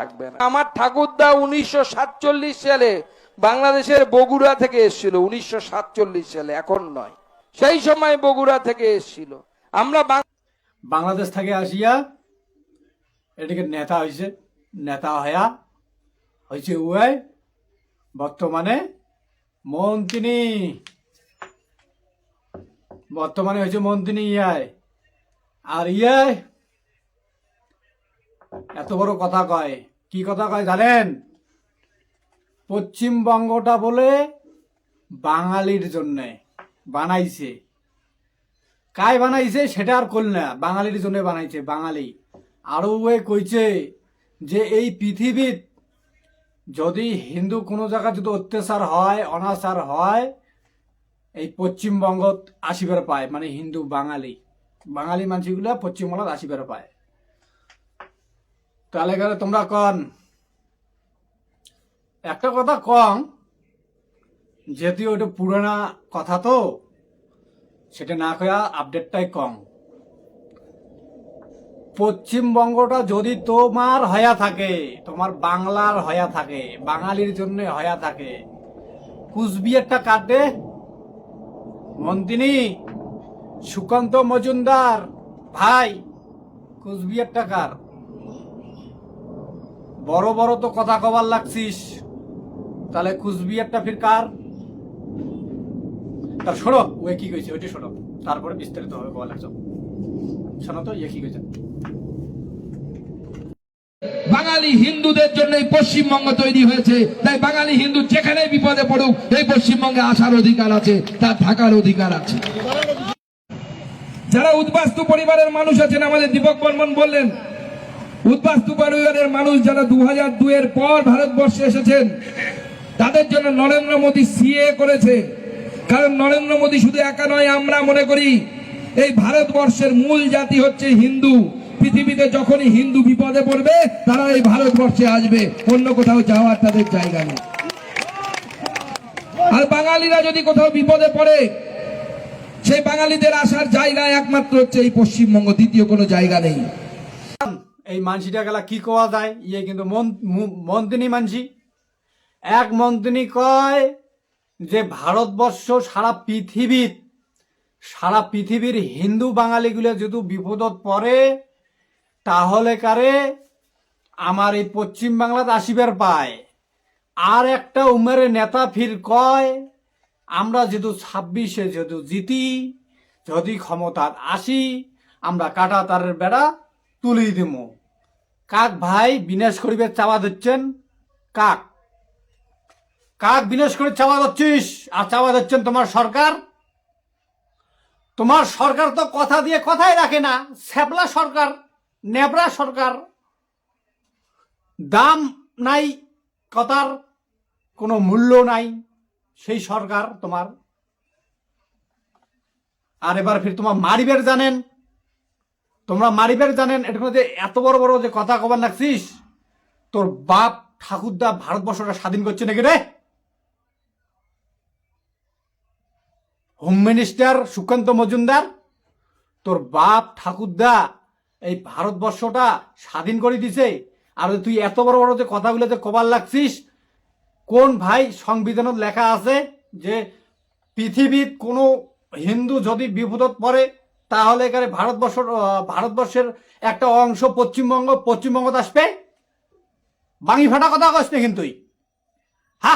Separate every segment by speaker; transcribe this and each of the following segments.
Speaker 1: থাকবে না। আমার ঠাকুরদা উনিশশো সাতচল্লিশ সালে বাংলাদেশের বগুড়া থেকে এসেছিল উনিশশো সাতচল্লিশ সালে এখন নয়। সেই সময় বগুড়া থেকে এসেছিল। আমরা
Speaker 2: বাংলাদেশ থেকে আসিয়া এদিকে নেতা হয়েছে নেতা হয়া হয়েছে উয়ে বর্তমানে মন্ত্রী। বর্তমানে হয়েছে মন্ত্রী ইয়ায় আর ইয়ায় এত বড় কথা কয়। কি কথা কয় জানেন? পশ্চিমবঙ্গটা বলে বাঙালির জন্যে বানাইছে। কায় বানাইছে সেটা আর করল না, বাঙালির জন্য বানাইছে, বাঙালি। আরও এ কইছে যে এই পৃথিবীত যদি হিন্দু কোনো জায়গায় যদি অত্যাচার হয়, অনাচার হয়, এই পশ্চিমবঙ্গত আসিবার পায় মানে হিন্দু বাঙালি। বাঙালি মানুষগুলা পশ্চিমবঙ্গত আসিবার পায়। তাহলে গেলে তোমরা কন? একটা কথা কম, যেহেতু ওটা পুরানা কথা তো, সেটা না কয়া আপডেটটাই কম। পশ্চিমবঙ্গটা যদি তোমার হয়া থাকে, তোমার বাংলার হয়া থাকে, বাঙালির জন্য হয়া থাকে, কুচবিহারটা কাটে মন্ত্রী সুকান্ত মজুমদার, ভাই, কুচবিহারটা কার? বড় বড় তো কথা কবার লাগছিস। তাহলে কুচবিহারটা ফির কার তার শোনো ওয়ে কি কইছে, ওইটা শোনো। তারপরে বিস্তারিত হবে বলা লাগছে। শোনো তো ইয়ে কি কইছে।
Speaker 3: বাঙালি হিন্দুদের জন্য এই পশ্চিমবঙ্গ তৈরি হয়েছে। তাই বাঙালি হিন্দু যেখানে বিপদে পড়ুক, এই পশ্চিমবঙ্গে আসার অধিকার আছে, তার থাকার অধিকার আছে। যারা উদ্বাস্তু পরিবারের মানুষ আছেন, আমাদের দীপক বর্মন বললেন উদ্বাস্তু পরিবারের মানুষ যারা দু হাজার দুয়ের পর ভারতবর্ষে এসেছেন, তাদের জন্য নরেন্দ্র মোদী সিএ করেছে। কারণ নরেন্দ্র মোদী শুধু একা নয়, আমরা মনে করি এই ভারতবর্ষের মূল জাতি হচ্ছে হিন্দু। পৃথিবীতে যখনই হিন্দু বিপদে পড়বে, তারা এই ভারতবর্ষে আসবে। অন্য কোথাও যাওয়ার তাদের জায়গা নেই। আর বাঙালিরা যদি কোথাও বিপদে পড়ে, সেই বাঙালিদের আসার জায়গা একমাত্র হচ্ছে এই পশ্চিমবঙ্গ, দ্বিতীয় কোনো জায়গা নেই।
Speaker 2: এই মানসিটা গেলা কি কোয়া যায়? ইয়ে কিন্তু মন- মন্ত্রী মানসি। এক মন্ত্রী কয় যে ভারতবর্ষ সারা পৃথিবীর সারা পৃথিবীর হিন্দু বাঙালিগুলো যদি বিপদত পড়ে, তাহলে কারে আমার এই পশ্চিম বাংলাত আসিবার পায়। আর একটা উমের নেতা ফির কয়, আমরা যেহেতু ছাব্বিশে যেহেতু জিতি, যদি ক্ষমতাত আসি, আমরা কাটা তারের বেড়া তুলি দিব কাক ভাই বিনাশ করিবে চাওয়া দিচ্ছেন? কাক। কাক বিনাশ করে চাওয়া দিচ্ছিস? আর চাওয়া দিচ্ছেন তোমার সরকার? তোমার সরকার তো কথা দিয়ে কথাই রাখে না। স্যাবলা সরকার নেবরা সরকার। দাম নাই, কথার কোনো মূল্য নাই, সেই সরকার তোমার। আর এবার ফির তোমার মারিবের জানেন। তোমরা মারিবের জানেন এটা যে এত বড় বড় যে কথা কবার লাগছিস? তোর বাপ ঠাকুরদা ভারতবর্ষটা স্বাধীন করছে নাকি রে? হোম মিনিস্টার সুকান্ত মজুমদার, তোর বাপ ঠাকুরদা এই ভারতবর্ষটা স্বাধীন করে দিছে। আর তুই এত বড় বড় যে কথাগুলো যে কবার লাগছিস, কোন ভাই সংবিধানত লেখা আছে যে পৃথিবীর কোনো হিন্দু যদি বিপদত পড়ে তাহলে এখানে ভারতবর্ষ ভারতবর্ষের একটা অংশ পশ্চিমবঙ্গ পশ্চিমবঙ্গত আসবে? বাঙি ফাটা কথা কস কিন্তু হা?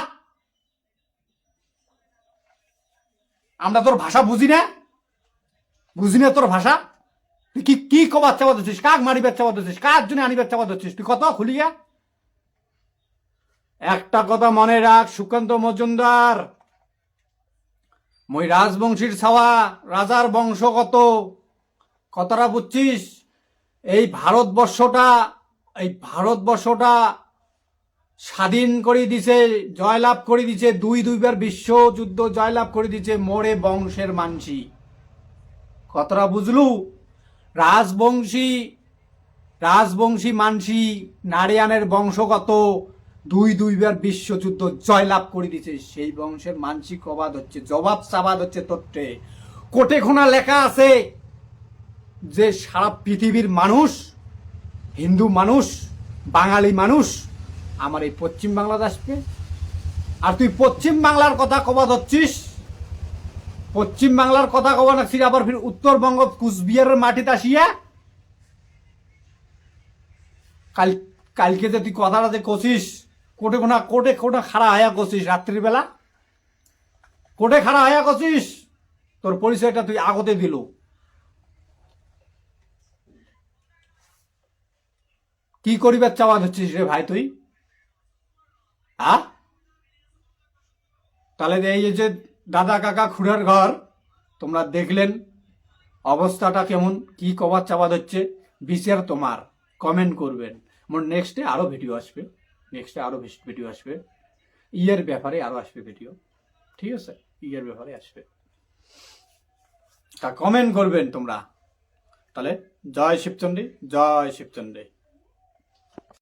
Speaker 2: আমরা তোর ভাষা বুঝি না? বুঝি না তোর ভাষা? তুই কি কি কবার চাপা দিচ্ছিস কাক মারিবার চাপা দিচ্ছিস কার জন্য আনিবার চাপা দিচ্ছিস তুই কত? খুলিয়া একটা কথা মনে রাখ, সুকান্ত মজুমদার। মই রাজবংশীর ছাওয়া, রাজার বংশগত কথাটা বুঝছিস? এই ভারতবর্ষটা এই ভারতবর্ষটা স্বাধীন করে দিছে, জয়লাভ করে দিছে, দুই দুইবার বিশ্বযুদ্ধ জয়লাভ করে দিছে মোরে বংশের মানসি। কথাটা বুঝলু? রাজবংশী রাজবংশী মানসি, নারিয়ানের বংশগত দুই দুইবার বিশ্বযুদ্ধ জয়লাভ করে দিছে সেই বংশের মানসিক অবাদ হচ্ছে, জবাব চাবাদ হচ্ছে তত্ত্বে। কোটে খোনা লেখা আছে যে, সারা পৃথিবীর মানুষ, হিন্দু মানুষ, বাঙালি মানুষ, আমার এই পশ্চিম বাংলাতে আসবে। আর তুই পশ্চিম বাংলার কথা কবা ধরছিস পশ্চিম বাংলার কথা কবা নাকছিস আবার ফির উত্তরবঙ্গ কুচবিহারের মাটিতে আসিয়া? কাল কালকে যে তুই কথাটা যে কছিস কোটে কোনা, কোটে কোটা খাড়া হয়া কছিস রাত্রিবেলা? কোটে খাড়া হয়া করছিস তোর পরিচয়টা তুই আগতে দিল। কি করিবার চাওয়া হচ্ছিস রে ভাই তুই? আ? তাহলে এই যে দাদা কাকা খুড়ার ঘর, তোমরা দেখলেন অবস্থাটা কেমন, কি কবার চাওয়া হচ্ছে বিচার তোমার। কমেন্ট করবেন। মোর নেক্সটে আরও ভিডিও আসবে। নেক্সটে আরও ভিডিও আসবে। ইয়ের ব্যাপারে আরও আসবে ভিডিও ঠিক আছে? ইয়ের ব্যাপারে আসবে। তা কমেন্ট করবেন তোমরা। তাহলে জয় শিবচন্ডী জয় শিবচন্ডী।